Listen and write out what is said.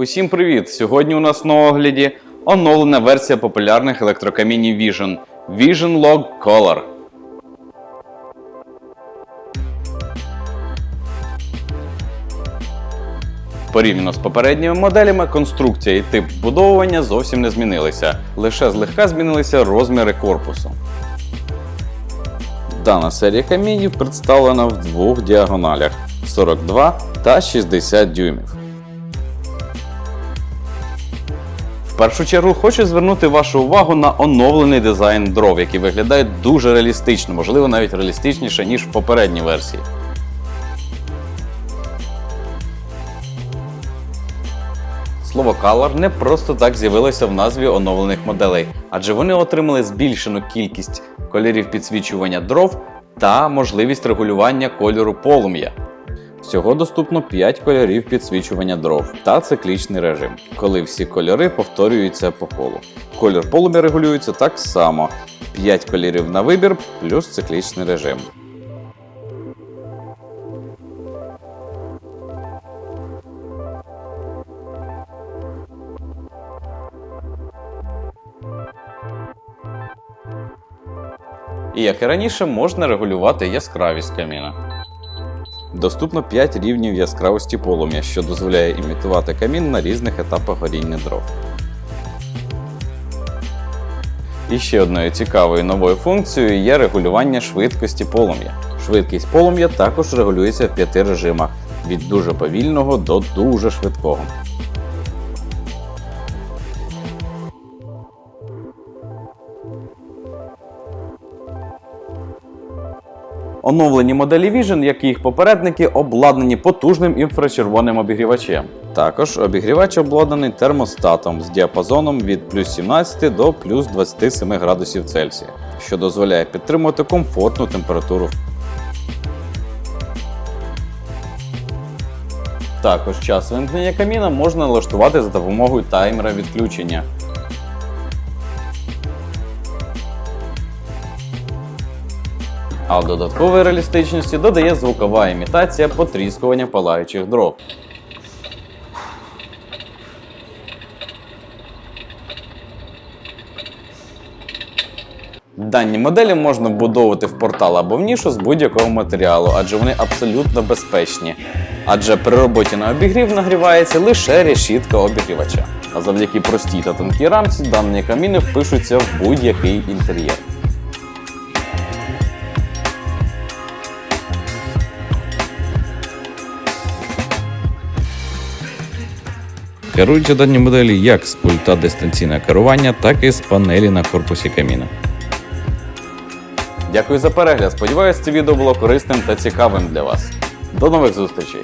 Усім привіт! Сьогодні у нас на огляді оновлена версія популярних електрокамінів Vision Vision Log Color. Порівняно з попередніми моделями, конструкція і тип вбудовування зовсім не змінилися, лише злегка змінилися розміри корпусу. Дана серія камінів представлена в двох діагоналях 42 та 60 дюймів. Першу чергу хочу звернути вашу увагу на оновлений дизайн дров, який виглядає дуже реалістично, можливо навіть реалістичніше, ніж в попередній версії. Слово Color не просто так з'явилося в назві оновлених моделей, адже вони отримали збільшену кількість кольорів підсвічування дров та можливість регулювання кольору полум'я. Всього доступно 5 кольорів підсвічування дров та циклічний режим, коли всі кольори повторюються по колу. Кольор полум'я регулюється так само: 5 кольорів на вибір плюс циклічний режим. І як і раніше, можна регулювати яскравість каміна. Доступно 5 рівнів яскравості полум'я, що дозволяє імітувати камін на різних етапах горіння дров. І ще одною цікавою новою функцією є регулювання швидкості полум'я. Швидкість полум'я також регулюється в п'яти режимах від дуже повільного до дуже швидкого. Оновлені моделі Vision, як і їх попередники, обладнані потужним інфрачервоним обігрівачем. Також обігрівач обладнаний термостатом з діапазоном від плюс 17 до плюс 27 градусів Цельсія, що дозволяє підтримувати комфортну температуру. Також час вимкнення каміна можна налаштувати за допомогою таймера відключення. А додаткової реалістичності додає звукова імітація потріскування палаючих дров. Дані моделі можна вбудовувати в портал або в нішу з будь-якого матеріалу, адже вони абсолютно безпечні. Адже при роботі на обігрів нагрівається лише решітка обігрівача. А завдяки простій та тонкій рамці дані каміни впишуться в будь-який інтер'єр. Керуються дані моделі як з пульта дистанційного керування, так і з панелі на корпусі каміна. Дякую за перегляд. Сподіваюсь, це відео було корисним та цікавим для вас. До нових зустрічей!